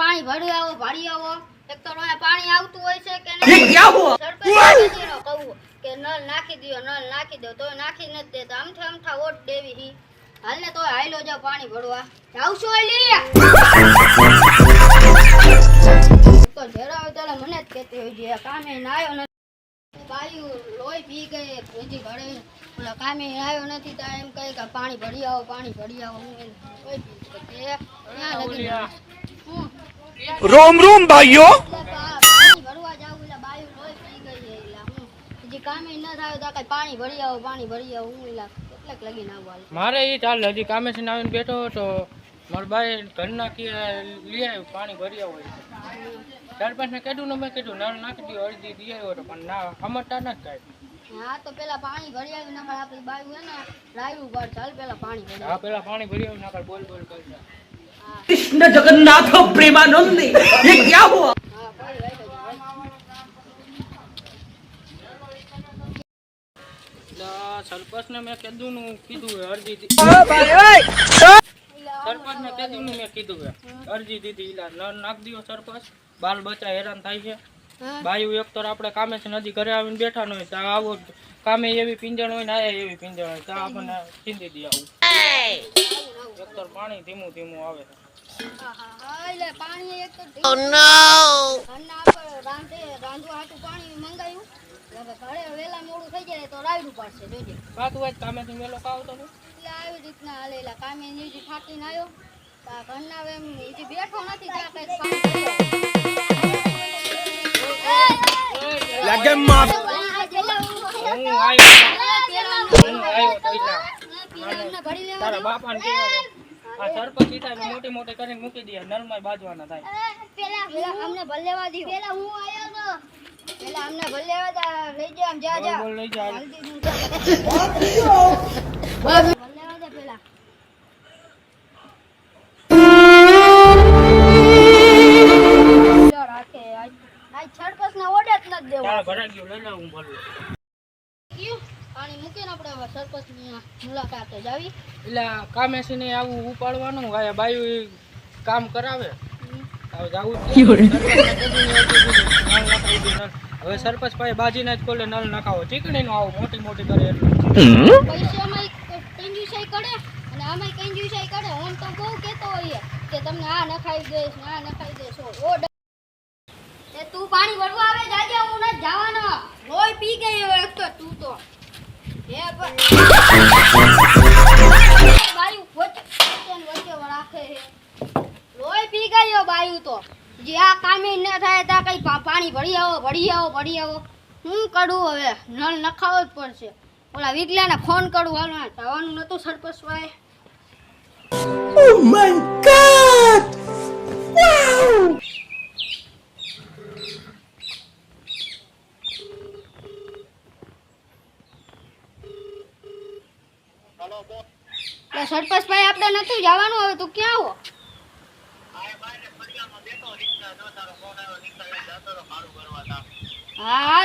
પાણી ભરી આવો ભરી આવો. એક તો રોયા પાણી આવતું હોય છે કે કહું. કે નળ નાખી દ્યો નળ નાખી દો તો નાખી નથી દેતા. આમઠા આમઠા ઓટ દેવી હી. હાલને તો હાઈલો જાવ પાણી ભરવા. આવશો લી તો જ્યારે હોય ત્યારે મને જ કહેતી હોય જે કામે ને આવ્યો નથી. બાયું લોહી પી ગઈ હજી ઘરે ઓલા કામે આવ્યો નથી તો એમ કહે કે પાણી ભરી આવો પાણી ભરી આવો. હું એમ કોઈ પી. ત્યાં લગી રોમ રોમ ભાઈઓ. મારે એ ચાલ હજી કામે છે આવીને બેઠો તો મારા બાઈ ઘરના લઈ આવ્યું પાણી ભરી આવ્યું સરપંચને કીધું ને મેં કીધું નળ નાખી દીધું અડધી દઈ આવ્યો પણ ના સમજતા ન કાંઈ. હા તો પેલા પાણી ભરી આવ્યું નાખડ આપણી બાયું ને રાયું પર ચાલ પેલા પાણી ભરી હા પેલા પાણી ભરી આવ્યું નાખડ બોલ બોલ કરતા. कृष्ण जगन्नाथ प्रेमानंद ये क्या हुआ હા કોઈ વાંધો નહીં. સરપંચ ને મેં કીધું નું કીધું હે, અરજી દી- એટલે સરપંચ ને કીધું નું મેં કીધું હે. અરજી દીધી ઈલા નળ નાખ દ્યો સરપંચ બાલ બચ્ચા હેરાન થાય છે હા. બાયું એક તો આપણે કામે છે નદી ઘરે આવીને બેઠા ન હોય તો આવો કામે એવી પિંજણ હોય ને આયા એવી પિંજણ હોય તો આપણને ચીંધી દે આવું ટ્રેક્ટર પાણી ધીમું ધીમું આવે. Oh, લાગે માફ. હું આવ્યો હું આવ્યો તારા બાપાને કહેવાનું આ સરપંચ કીધા મોટી મોટી કરીને મૂકી દે નળમાં બાજવાના થાય. પેલા અમને ભલે લેવા પેલા હું આયો તો. પેલા અમને ભલે લેવા લઈ જા આમ જા જા. બોલ લઈ જા. જલ્દી હું જા. ભલે લેવા જા પેલા. લો રાખે આજ આજ સરપંચને ઓર્ડર જ નથી દેવો. ગયો લઈ લે હું બોલું કયું? પાણી મૂકીને આપણે સરપંચની મુલાકાતે જાવી એટલે કામે છે ને આવું ઉપાડવાનું આ બાયું કામ કરાવે. હવે. ને સરપંચ પાસે બાજીને જ કોલે નળ નખાવો. ચીકણી નો આવો મોટી મોટી કરે એટલે. પૈસામાં કંજુસાઈ કરે અને આમાં કંજુસાઈ કરે. હું તો બહુ કહેતો હોઈએ કે તમને આ નખાઈ દઈશ આ નખાઈ દઈશ. ઓ એ તું પાણી ભરવા આવે જાજે હું નથી જવાનો. લોહી પી ગઈ હવે તો તું તો. જે આ કામે ન થાય ત્યાં કઈ પાણી ભરી આવો ભરી આવો ભરી આવો હું કરું હવે નળ નખાવો જ પડશે ઓલા વિગલાને ફોન કરું હાલ જવાનું નતું સરપંચ ભાઈ Oh my god! એટલે સરપંચ ભાઈ આપણે નથી જવાનું, હવે તું ક્યાં હો હા,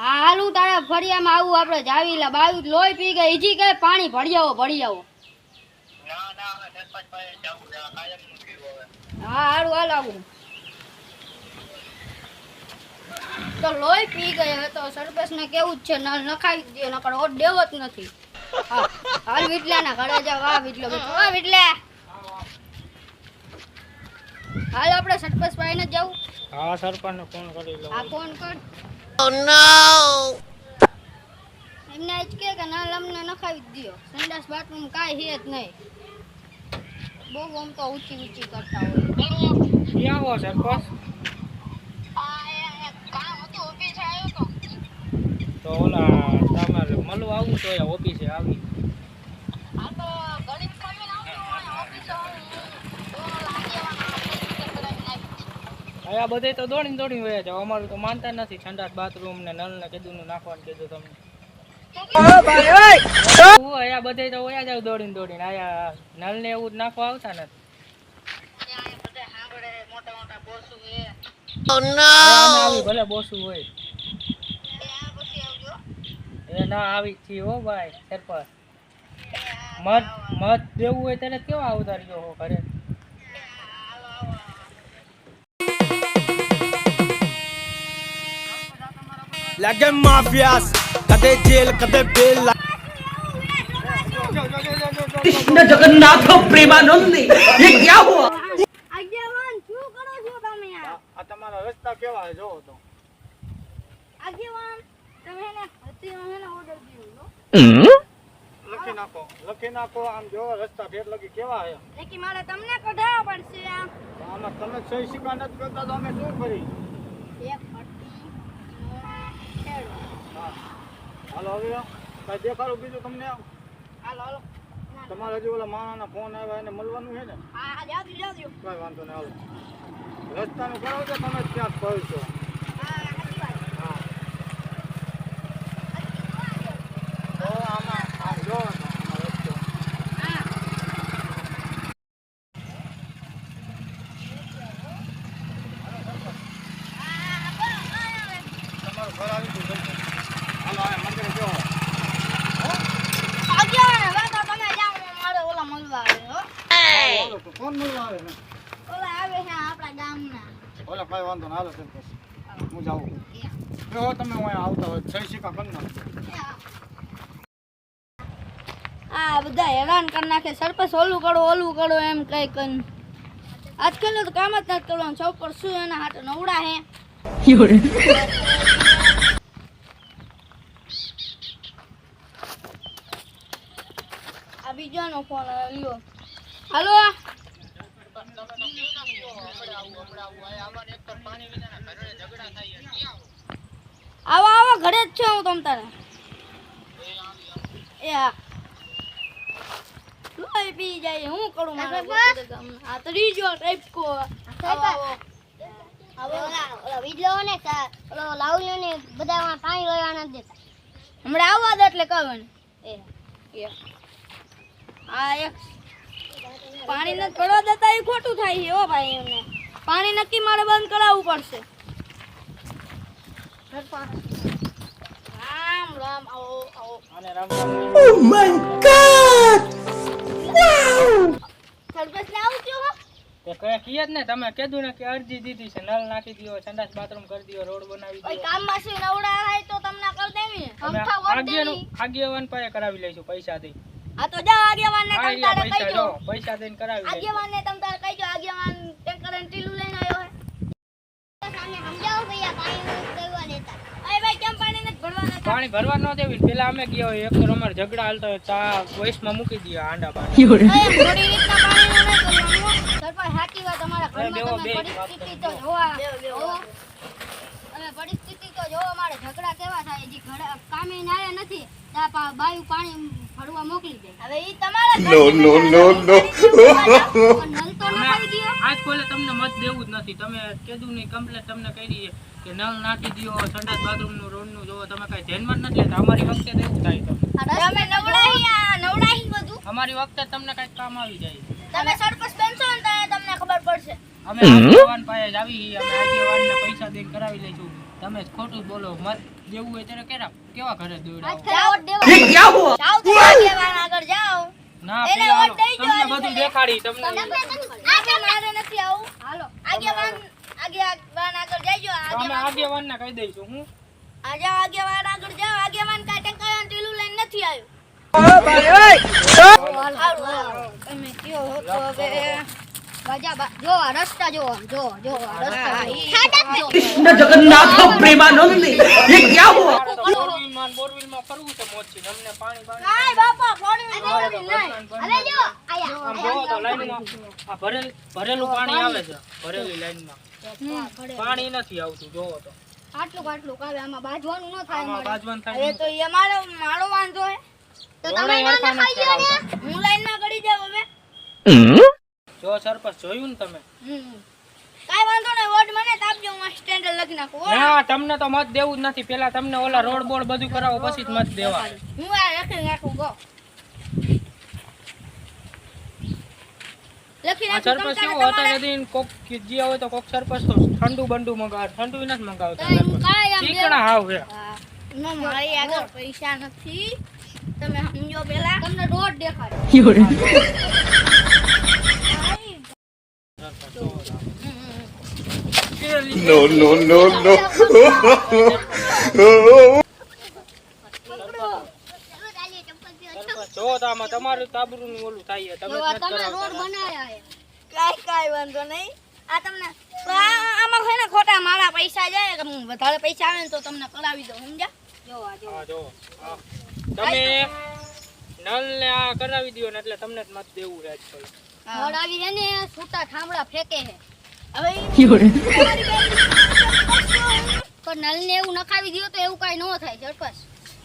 હાલ તારા ફળિયામાં આવું, આપણે જાવી લા બાયું લોહી પી ગઈ, ઈજી કઈ પાણી ભરી આવો ભરી આવો હા, હારું, હાલ આવું તો લોહી પી ગઈ હવે તો કેવું જ છે નખાવી દે, નકર ઓટ દેવો જ નથી. હાલ વિટલાના ઘરે જાવ આ વિટલો બેઠો. આ વિટલા. હાલ આપણે સરપંચ ભાઈને જાવ. હા સરપંચને ફોન કરી લઉં. આ ફોન કર. એમને આજ કે કે ના લમને નખાવી દીયો. સંડાસ બાથરૂમ કાઈ હે જ નહીં. બહુ ઓમ તો ઊંચી ઊંચી કરતા હોય. ક્યાં હો સરપંચ? તો. ઓલા તમારે મળવા આવું તો અહીંયા ઓફિસે આવી. અહીંયા બધે તો દોડીને દોડીને વયા જાવ અમારું તો માનતા નથી. ઠંડા બાથરૂમ ને નળ ને કીધું નું નાખવાનું કીધું તમને. અહીંયા બધે તો વયા જાવ દોડીને દોડીને. આયા નળ ને એવું જ નાખવા આવતા નથી. ભલે બોસું હોય. ના આવી છી હો ભાઈ સરપંચ. મત મત દેવું હોય તને કેવા અવતારજો હો ઘરે? લાગે માફિયાસ કદે જેલ કદે બેલ કૃષ્ણ જગન્નાથ પ્રેમાનંદી એ ક્યાં હુઆ આગેવાન શું કરો છો તમે આ? તમારા રસ્તા કેવા જો તો. આગેવાન તમે એને હતી એને ઓર્ડર દીધો લખી નાખો લખી નાખો આમ જો રસ્તા ભેટ લગી કેવા છે લેકી મારે તમને કઢાવવા પડશે આ આમાં તમે સહી શિકા નથી કરતા તો અમે શું કરી? એક ખેડો હાલો હવે કઈ દેખાડું બીજું તમને? હાલો હાલો. તમારે હજી ઓલા માણાના ફોન આવ્યા એને મળવાનું છે ને? હા હા જાવ જાવ કઈ વાંધો નહીં હાલો. રસ્તાનું કરાવજો તમે જ ક્યાંક છો હા સાચી વાત હા તો આમાં આમ જો આમાં રસ્તો હા તમારું ઘર આવી ગયું જલ્દી. હાલો આ મંદિરે જો આગેવાન હવે તો તમે જાઓ મારે ઓલા મળવા આવે હો હાલો તો કોણ મળવા આવે ને. ઓલા આવે છે આપણા ગામના. ઓલા કઈ વાંધો ના હાલો તેમ પછી. હું. જાઉં. જો તમે હું આવતા હોય સહી શિકા કરી નાખજો. આ બધા હેરાન કરી નાખે સરપંચ ઓલું કરો ઓલું કરો એમ કઈ કઈ આજકાલ તો કામ જ નથી કરવાનું. સૌ પર શું એના હાથ નવડા હે આ બીજાનો ફોન લ્યો હાલો આવો આવો ઘરે જ છું હું તમ તારે. એ હા. લોહી પી જાય હું કરું મારે પોતે ગામમાં. આ ત્રીજો આવો, આવો. ઓલા ઓલા ને ઓલો લાવલ્યો ને બધામાં પાણી વળવા નથી દેતા. હમણાં આવવા દે એટલે કહે એ. આ એક પાણી નથી ભરવા દેતા એ ખોટું થાય છે ભાઈ એમને. પાણી નક્કી મારે બંધ કરાવવું પડશે. રામ રામ આવો આવો. અને રામ રામ. સરપંચ ને તે કીએ જ તમે કીધું ને કે અરજી દીધી છે નળ નાખી દ્યો સંડાસ બાથરૂમ કરી દ્યો રોડ બનાવી દ્યો કામમાં નવડા હોય તો તમને કરી દેવી. અમે વોટ દેવી આગેવાન પાસે કરાવી લઈશું પૈસાથી. આ તો જાઓ આગેવાન ને તમ તારે પૈસા કહીજો પૈસા દઈને કરાવી આગેવાન ને તમ પાણી ભરવા ન દેવી પેલા અમે ગયા હોય એક તો અમારે ઝઘડા હાલતો હોય ચા વૈશમાં મૂકી દઈએ આંડા પાણી પરિસ્થિતિ તો જોવો. તો ઝઘડા કેવા થાય હજી ઘરે કામે નથી બાયુ પાણી ભરવા મોકલી દે. હવે ઈ તમારા નો નો નો નો નલ તો નખાઈ આજ કોલે તમને મત દેવું જ નથી. તમે કીધું નહીં કમ્પ્લેટ તમને કરી છે. કે નળ નાખી દો સંડાસ બાથરૂમનું રોડનું જો તમે કઈ ધ્યાનમાં નથી લેતા. અમારી વખતે તો એવું થાય તમે નવડાઈ નવડાઈ બધું. અમારી વખતે તમને કઈ કામ આવી જાય. તમે સરપંચ બનશો ને તમને ખબર પડશે. અમે આગેવાન પાસે જ આવી અમે આગેવાન પૈસા દઈને કરાવી લઈશું. તમે ખોટું બોલો. મત દેવું હોય ત્યારે કેરા? કેવા ઘરે દોડાવો જાઓ દેવા. જાઓ. જાઓ આગેવાન આગળ જાઓ. ના પેલા તમને બધું દેખાડી તમને આ મારે નથી આવું. હાલો. આગેવાન આગેવાન આગળ જઈજો તો અમે આગેવાન આગેવાનને કહી દઈશું હું આ જાઓ આગેવાન આગળ જાઓ આગેવાન કાંઈ ટેન્કર અને ટીલું લઈને નથી આવ્યો હાલો, હાલો. તમે કયો હો તો હવે બાજા બા જો આ રસ્તા જો જો જો આ રસ્તા જો. कृष्ण जगन्नाथ प्रेमानंदी ये क्या हुआ બોરવીલમાં ને બોરવીલમાં ફરવું છે મોજથી અમને પાણી બાણી કાંઈ બાપા ફોડી અમારે તો નહીં ઘરમાં ને હવે જો આયા આમ જોવો તો લાઈનમાં આ ભરેલ ભરેલું પાણી આવે છે ભરેલી લાઈનમાં પાણી નથી આવતું જોવો તો. આટલું આટલું કાવે આમાં બાજવાનું ન થાય આમાં બાજવાનું થાય તો એ મારો મારો વાંધો હે. તો તમે ના ખાઈ ગયો ને હું લાઈનમાં ગળી જાવ હવે. જો સરપંચ જોયું ને તમે? કાઈ વાંધો નહીં વોર્ડ મને જ આપજો હું સ્ટેન્ડર્ડ લખી નાખું ના તમને તો મત દેવું જ નથી. પેલા તમને ઓલા રોડ બોર્ડ બધું કરાવો પછી જ મત દેવા. હું આ લખી નાખું ગો. લખી આ સરપંચ કેવું હતા? નથી કોક કીજી આવે તો કોક સરપંચ તો ઠંડુ બંડુ મંગાવે ઠંડુ નથી મંગાવતા ચીકણા હાવ હે. નો મારી આગળ પૈસા નથી. તમે સમજો પેલા તમને દોઢ નો નો નો no, જો તો તમારું તાબરું નું ઓલું થાય તમે તમે રોડ. બનાયા કાઈ કાઈ વાંધો નહીં. આ તમને આમાં છે ને ખોટા મારા પૈસા જાય કે હું વધારે પૈસા આવે ને તો તમને કરાવી દઉં સમજ્યા? જો આ જો. હા. તમે નલ ને આ કરાવી દો ને એટલે તમને જ મત દેવું છે આજકાલ. રોડ આવી છે ને છૂટા ઠામડા ફેંકે છે. હવે પણ નલ ને એવું નખાવી દો તો એવું કઈ ન થાય સરપંચ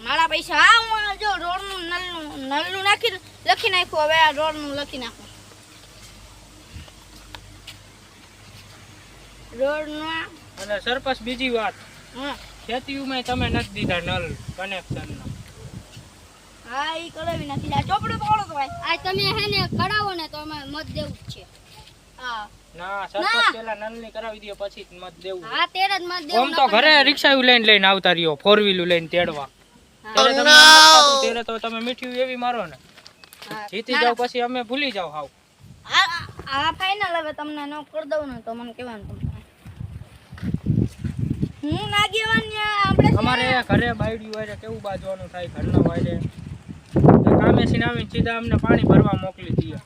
મારા પૈસા હા હું જો રોડનું નલનું નલનું નાખી લખી નાખ્યું હવે આ રોડનું લખી નાખું. રોડમાં અને સરપંચ બીજી વાત હા. ખેતીમાં તમે નથી દીધા નલ કનેક્શન હા એ કરાવી નથી આ ચોપડું પકડો તો ભાઈ. આ તમે હે ને કરાવો ને તો અમે મત દેવું જ છે. હા. ના સરપંચ પેલા નલની કરાવી દો પછી મત દેવું. હા તેર જ મત દેવું આમ તો ઘરે રિક્ષા લઈને લઈને આવતા રહ્યો ફોર વ્હીલ લઈને તેડવા. ત્યારે તમને ત્યારે તો તમે મીઠી એવી મારો ને. જીતી જાવ પછી અમે ભૂલી જાવ હાવ. આ આ ફાઇનલ હવે તમને નો કર દઉં ને તો મને કહેવાનું તમને હું નાગેવાન આપણે અમારે ઘરે બાયડ્યું હોય કેવું બાજવાનું થાય ઘરના વાયરે કામે સીને સીધા અમને પાણી ભરવા મોકલી દઈએ.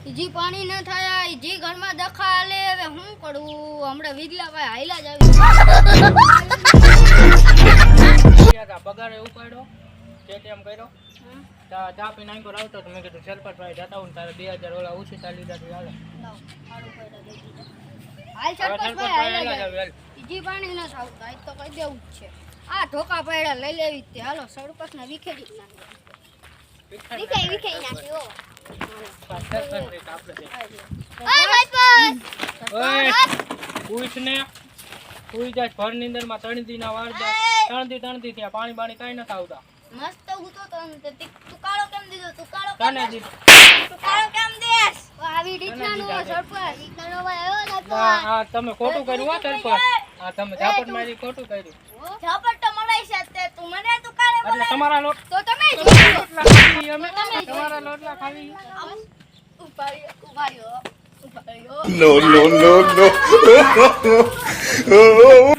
જી પાણી ન થાય જી ઘરમાં દખા આલે હવે હું કરું? હમણાં વિજલા ભાઈ હાઈલા જ આવી. ગયા એવું કર્યો જે તેમ કર્યો ચા ચા પીને આંકો આવતો તો મેં કીધું સરપંચભાઈ જતા હું તારે બે હજાર ઓલા ઓછી ચાલી જતી ચાલે હાલ સરપંચ ભાઈ પાણી ન થાવું આજ તો કહી દેવું જ છે. આ ઢોકા પડ્યા લઈ લેવી તે. હાલો સરપંચ ને વિખેરી નાખી વિખાઈ વિખાઈ નાખ્યો સરપંચભાઈ તો આપણે છે. ઓય સરપંચ ઓય, ઉઠ ને ઉઈ જાય ઘરની અંદરમાં ત્રણ દી ના વાર ત્રણ દી ત્રણ દી થયા પાણી બાણી કઈ નથી આવતા. મસ્ત હું તો તુકાળો કેમ દીધો? તુકાળો કેમ તને દી તુકાળો કેમ દેસ આવી રીતના સરપંચ. ઈકણો આવ્યો નતો આ તમે ખોટું કર્યું હો સરપંચ. હા તમે ઝાપટ મારી ખોટું કર્યું. ઝાપટ તો મળાઈ છે તે તું મને તુકાળે બોલે તમારા લોટ તો તમે લોટલા ખાવી અમે. તમારા લોટલા ખાવી ઊભા રહ્યો No, no, no, no.